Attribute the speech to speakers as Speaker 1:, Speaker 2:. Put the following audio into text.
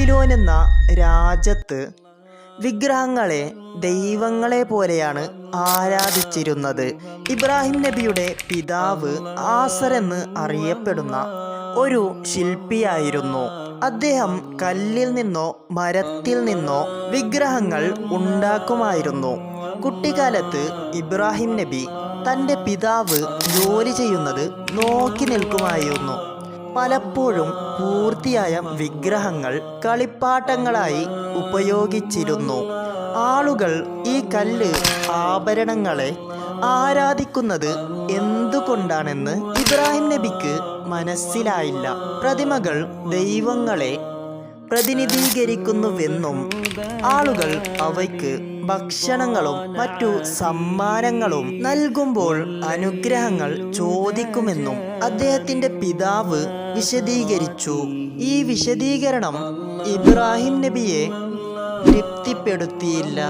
Speaker 1: ബാബിലോൻ എന്ന രാജ്യത്ത് വിഗ്രഹങ്ങളെ ദൈവങ്ങളെ പോലെയാണ് ആരാധിച്ചിരുന്നത്. ഇബ്രാഹിം നബിയുടെ പിതാവ് ആസർ എന്ന് അറിയപ്പെടുന്ന ഒരു ശില്പിയായിരുന്നു. അദ്ദേഹം കല്ലിൽ നിന്നോ മരത്തിൽ നിന്നോ വിഗ്രഹങ്ങൾ ഉണ്ടാക്കുമായിരുന്നു. കുട്ടിക്കാലത്ത് ഇബ്രാഹിം നബി തന്റെ പിതാവ് ജോലി ചെയ്യുന്നത് നോക്കി നിൽക്കുമായിരുന്നു. പലപ്പോഴും പൂർത്തിയായ വിഗ്രഹങ്ങൾ കളിപ്പാട്ടങ്ങളായി ഉപയോഗിച്ചിരുന്നു. ആളുകൾ ഈ കല്ല് ആഭരണങ്ങളെ ആരാധിക്കുന്നത് എന്തുകൊണ്ടാണെന്ന് ഇബ്രാഹിം നബിക്ക് മനസ്സിലായില്ല. പ്രതിമകൾ ദൈവങ്ങളെ പ്രതിനിധീകരിക്കുന്നുവെന്നും ആളുകൾ അവയ്ക്ക് ഭക്ഷണങ്ങളും മറ്റു സമ്മാനങ്ങളും നൽകുമ്പോൾ അനുഗ്രഹങ്ങൾ ചോദിക്കുമെന്നും അദ്ദേഹത്തിന്റെ പിതാവ് വിശദീകരിച്ചു. ഈ വിശദീകരണം ഇബ്രാഹിം നബിയെ തൃപ്തിപ്പെടുത്തിയില്ല.